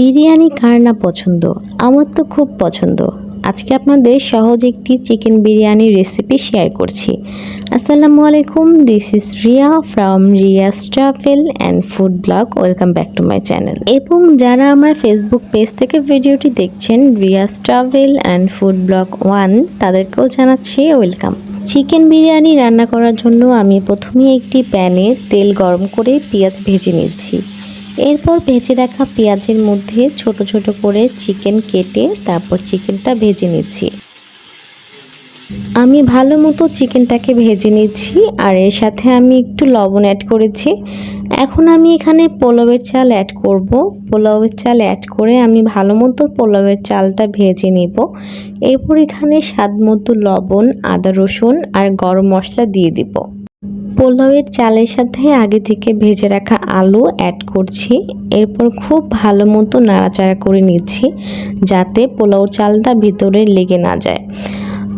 বিরিয়ানি কার না পছন্দ? আমার তো খুব পছন্দ। আজকে আপনাদের সহজ একটি চিকেন বিরিয়ানি রেসিপি শেয়ার করছি। আসসালামু আলাইকুম this is Riya from Riya's travel and food blog. Welcome back to my channel. এবং যারা আমার ফেসবুক পেজ থেকে ভিডিওটি দেখছেন Riya's travel and food blog one, তাদেরকেও জানাচ্ছি ওয়েলকাম। চিকেন বিরিয়ানি রান্না করার জন্য আমি প্রথমে একটি প্যানে তেল গরম করে পেঁয়াজ ভেজে নিচ্ছি। এরপর ভেজে রাখা পেঁয়াজের মধ্যে ছোট ছোট করে চিকেন কেটে তারপর চিকেনটা ভেজে নিচ্ছি। আমি ভালো মতো চিকেনটাকে ভেজে নিচ্ছি আর এর সাথে আমি একটু লবণ অ্যাড করেছি। এখন আমি এখানে পোলাওয়ের চাল অ্যাড করব। পোলাওয়ের চাল অ্যাড করে আমি ভালো মতো পোলাওয়ের চালটা ভেজে নেব। এরপর এখানে স্বাদ মতো লবণ, আদা রসুন আর গরম মশলা দিয়ে দিব। পোলাওয়ের চালের সাথে আগে থেকে ভেজে রাখা আলু অ্যাড করছি। এরপর খুব ভালো মতো নাড়াচাড়া করে নিচ্ছি যাতে পোলাও চালটা ভিতরে লেগে না যায়।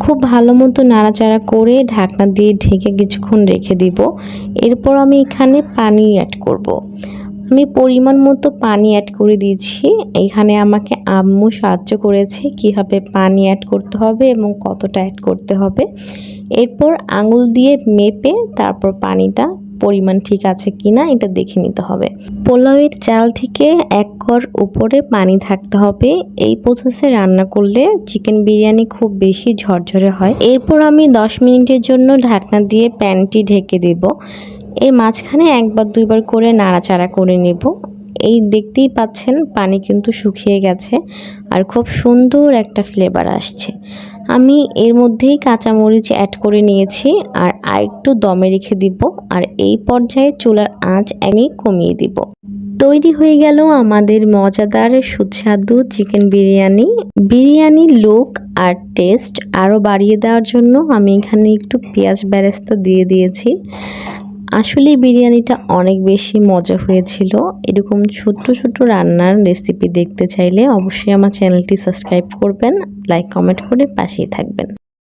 খুব ভালো মতো নাড়াচাড়া করে ঢাকনা দিয়ে ঢেকে কিছুক্ষণ রেখে দিব। এরপর আমি এখানে পানি অ্যাড করব। আমি পরিমাণ মতো পানি অ্যাড করে দিয়েছি। এখানে আমাকে আম্মু সাহায্য করেছে কীভাবে পানি অ্যাড করতে হবে এবং কতটা অ্যাড করতে হবে। এরপর আঙুল দিয়ে মেপে তারপর পানিটা পরিমাণ ঠিক আছে কিনা এটা দেখে নিতে হবে। পোলাওয়ের চাল থেকে এক কর উপরে পানি থাকতে হবে। এই প্রসেসে রান্না করলে চিকেন বিরিয়ানি খুব বেশি ঝরঝরে হয়। এরপর আমি 10 মিনিটের জন্য ঢাকনা দিয়ে প্যানটি ঢেকে দেব। এর মাঝখানে একবার দুইবার করে নাড়াচাড়া করে নেব। এই দেখতেই পাচ্ছেন পানি কিন্তু শুকিয়ে গেছে আর খুব সুন্দর একটা ফ্লেভার আসছে। আমি এর মধ্যেই কাঁচামরিচ অ্যাড করে নিয়েছি আর আরেকটু দমে রেখে দিব আর এই পর্যায়ে চুলার আঁচ আমি কমিয়ে দিব। তৈরি হয়ে গেল আমাদের মজাদার সুস্বাদু চিকেন বিরিয়ানি। বিরিয়ানি লুক আর টেস্ট আরও বাড়িয়ে দেওয়ার জন্য আমি এখানে একটু পেঁয়াজ বেরেস্তা দিয়ে দিয়েছি। আসলে বিরিয়ানিটা অনেক বেশি মজা হয়েছিল। এরকম ছোট্ট ছোট্ট রান্নার রেসিপি দেখতে চাইলে অবশ্যই আমার চ্যানেলটি সাবস্ক্রাইব করবেন লাইক কমেন্ট করে পাশেই থাকবেন।